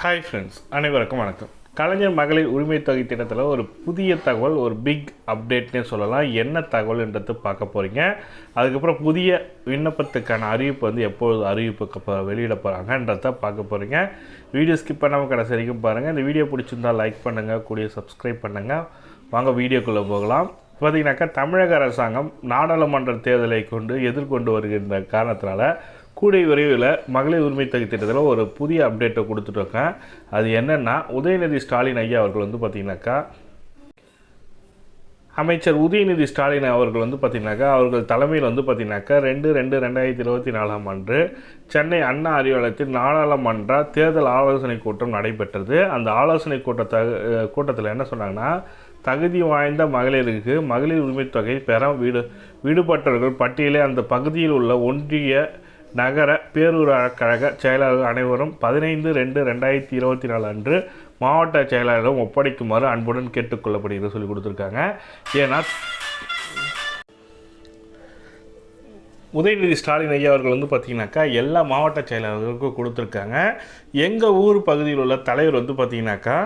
Hi friends அனைவருக்கும் வணக்கம். கலைஞர் மகளிர் உரிமை தொகை திட்டத்தில் ஒரு புதிய தகவல் ஒரு பிக் அப்டேட்னே சொல்லலாம். என்ன தகவல்ன்றது பார்க்க போகிறீங்க அதுக்கப்புறம் புதிய விண்ணப்பத்துக்கான அறிவிப்பு வந்து எப்பொழுது அறிவிப்பு வெளியிட போகிறாங்கன்றத பார்க்க போகிறீங்க வீடியோ ஸ்கிப் பண்ணாமல் கடைசி வரைக்கும் பாருங்கள் இந்த வீடியோ பிடிச்சிருந்தா லைக் பண்ணுங்கள் கூடிய சப்ஸ்கிரைப் பண்ணுங்கள் வாங்க வீடியோக்குள்ளே போகலாம். பார்த்தீங்கன்னாக்கா தமிழக அரசாங்கம் நாடாளுமன்ற தேர்தலை கொண்டு எதிர்கொண்டு வருகின்ற காரணத்தினால கூடை விரைவில் மகளிர் உரிமை திட்டத்தில் ஒரு புதிய அப்டேட்டை கொடுத்துட்ருக்கேன். அது என்னென்னா உதயநிதி ஸ்டாலின் ஐயா அவர்கள் வந்து பார்த்திங்கனாக்கா அமைச்சர் உதயநிதி ஸ்டாலின் அவர்கள் வந்து பார்த்திங்கனாக்கா அவர்கள் தலைமையில் வந்து பார்த்திங்கனாக்கா ரெண்டு ரெண்டு ரெண்டாயிரத்தி இருபத்தி நாலாம் அன்று சென்னை அண்ணா அறிவாலயத்தில் நாடாளுமன்ற தேர்தல் ஆலோசனை கூட்டம் நடைபெற்றது. அந்த ஆலோசனை கூட்டத்தை கூட்டத்தில் என்ன சொன்னாங்கன்னா தகுதி வாய்ந்த மகளிருக்கு மகளிர் உரிமைத்தொகை பெற வீடு விடுபட்டவர்கள் பட்டியலே அந்த பகுதியில் உள்ள ஒன்றிய நகர பேரூராக்கழக கழக செயலாளர்கள் அனைவரும் பதினைந்து ரெண்டு ரெண்டாயிரத்தி இருபத்தி நாலு அன்று மாவட்ட செயலாளர்களும் ஒப்படைக்குமாறு அன்புடன் கேட்டுக்கொள்ளப்படுகிறது சொல்லி கொடுத்துருக்காங்க. ஏன்னா உதயநிதி ஸ்டாலின் ஐயா அவர்கள் வந்து பார்த்தீங்கன்னாக்கா எல்லா மாவட்ட செயலாளர்களுக்கும் கொடுத்துருக்காங்க. எங்கள் ஊர் பகுதியில் உள்ள தலைவர் வந்து பார்த்தீங்கன்னாக்கா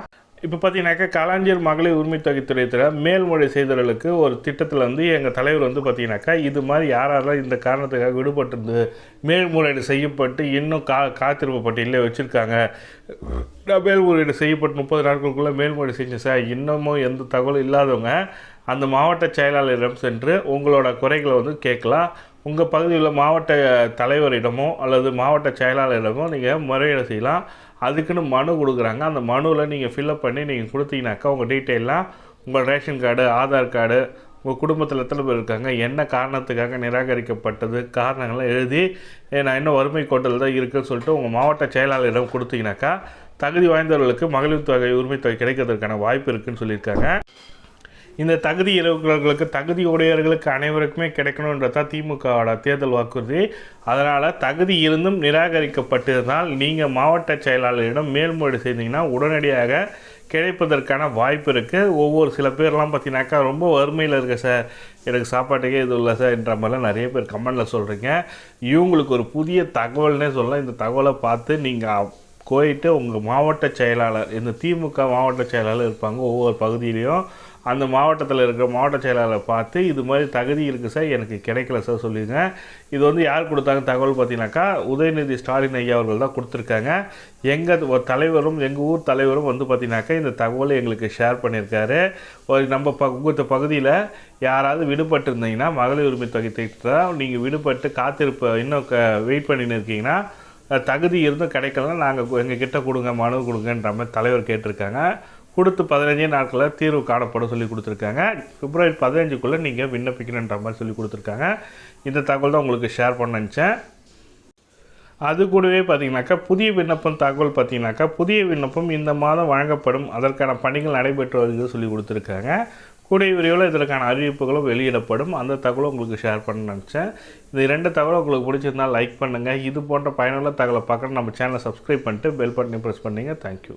இப்போ பார்த்தீங்கன்னாக்கா கலாஞ்சியர் மகளிர் உரிமை தொகைத்துறையத்தில் மேல்முறை செய்தலுக்கு ஒரு திட்டத்தில் வந்து எங்கள் தலைவர் வந்து பார்த்தீங்கன்னாக்கா இது மாதிரி யாராலாம் யாரெல்லாம் இந்த காரணத்துக்காக விடுபட்டிருந்து மேல்முறையீடு செய்யப்பட்டு இன்னும் கா காத்திருப்பு பட்டியலில் வச்சுருக்காங்க. நான் மேல்முறையீடு செய்யப்பட்டு முப்பது நாட்களுக்குள்ளே மேல்முறை செஞ்சேன் சார் இன்னமும் எந்த தகவலும் இல்லாதவங்க அந்த மாவட்ட செயலாளரிடம் சென்று உங்களோட குறைகளை வந்து கேட்கலாம். உங்கள் பகுதியில் உள்ள மாவட்ட தலைவரிடமோ அல்லது மாவட்ட செயலாளரிடமோ நீங்கள் முறையீடு செய்யலாம். அதுக்குன்னு மனு கொடுக்குறாங்க. அந்த மனுவில் நீங்கள் ஃபில்அப் பண்ணி நீங்கள் கொடுத்தீங்கன்னாக்கா உங்கள் டீட்டெயிலாம் உங்கள் ரேஷன் கார்டு ஆதார் கார்டு உங்கள் குடும்பத்தில் எத்தனை பேர் இருக்காங்க என்ன காரணத்துக்காக நிராகரிக்கப்பட்டது காரணங்கள்லாம் எழுதி நான் இன்னும் வறுமை கோட்டில் தான் இருக்குன்னு சொல்லிட்டு உங்கள் மாவட்ட செயலாளரிடம் கொடுத்தீங்கன்னாக்கா தகுதி வாய்ந்தவர்களுக்கு மகளிர் தொகை உரிமை தொகை கிடைக்கிறதுக்கான வாய்ப்பு இருக்குன்னு சொல்லியிருக்காங்க. இந்த தகுதி இருக்கிறவர்களுக்கு தகுதி உடையவர்களுக்கு அனைவருக்குமே கிடைக்கணுன்றது தான் திமுகவோட தேர்தல் வாக்குறுதி. அதனால் தகுதி இருந்தும் நிராகரிக்கப்பட்டிருந்தால் நீங்கள் மாவட்ட செயலாளரிடம் மேல்முறை செய்தீங்கன்னா உடனடியாக கிடைப்பதற்கான வாய்ப்பு இருக்குது ஒவ்வொரு சில பேர்லாம் பார்த்தீங்கன்னாக்கா ரொம்ப வறுமையில் இருக்க சார் எனக்கு சாப்பாட்டுக்கே இது இல்லை சார் என்ற மாதிரிலாம் நிறைய பேர் கமெண்டில் சொல்கிறீங்க இவங்களுக்கு ஒரு புதிய தகவல்னே சொல்லலாம் இந்த தகவலை பார்த்து நீங்கள் போயிட்டு உங்கள் மாவட்ட செயலாளர் இந்த திமுக மாவட்ட செயலாளர் இருப்பாங்க ஒவ்வொரு பகுதியிலையும் அந்த மாவட்டத்தில் இருக்கிற மாவட்ட செயலாளரை பார்த்து இது மாதிரி தகுதி இருக்குது சார் எனக்கு கிடைக்கல சார் சொல்லிடுங்க இது வந்து யார் கொடுத்தாங்க தகவல் பார்த்தீங்கன்னாக்கா உதயநிதி ஸ்டாலின் ஐயா அவர்கள் தான் கொடுத்துருக்காங்க. எங்கள் தலைவரும் எங்கள் ஊர் தலைவரும் வந்து பார்த்தீங்கன்னாக்கா இந்த தகவலை எங்களுக்கு ஷேர் பண்ணியிருக்காரு. ஒரு நம்ம ப உங்கள் பகுதியில் யாராவது விடுபட்டு இருந்தீங்கன்னா மகளிர் உரிமை தொகை திட்டத்தில் நீங்கள் விடுபட்டு காத்திருப்ப இன்னும் க வெயிட் பண்ணின்னு இருக்கீங்கன்னா தகுதி இருந்தும் கிடைக்கலன்னா நாங்கள் எங்கள் கிட்டே கொடுங்க மனு கொடுங்கன்ற மாதிரி தலைவர் கேட்டிருக்காங்க. கொடுத்து பதினஞ்சே நாட்களில் தீர்வு காணப்படும் சொல்லி கொடுத்துருக்காங்க. பிப்ரவரி பதினஞ்சுக்குள்ளே நீங்கள் விண்ணப்பிக்கணுன்ற மாதிரி சொல்லி கொடுத்துருக்காங்க. இந்த தகவல் தான் உங்களுக்கு ஷேர் பண்ண நினச்சேன். அது கூடவே பார்த்தீங்கன்னாக்கா புதிய விண்ணப்பம் தகவல் பார்த்தீங்கன்னாக்கா புதிய விண்ணப்பம் இந்த மாதம் வழங்கப்படும். அதற்கான பணிகள் நடைபெற்று வருகிறது சொல்லி கொடுத்துருக்காங்க. கூடிய விரைவில் இதற்கான அறிவிப்புகளும் வெளியிடப்படும். அந்த தகவலும் உங்களுக்கு ஷேர் பண்ண நினச்சேன். இந்த ரெண்டு தகவலும் உங்களுக்கு பிடிச்சிருந்தால் லைக் பண்ணுங்கள் இது போன்ற பயனுள்ள தகவலை பார்க்க நம்ம சேனலை சப்ஸ்கிரைப் பண்ணிட்டு பெல் பட்டனை ப்ரெஸ் பண்ணிங்க. தேங்க்யூ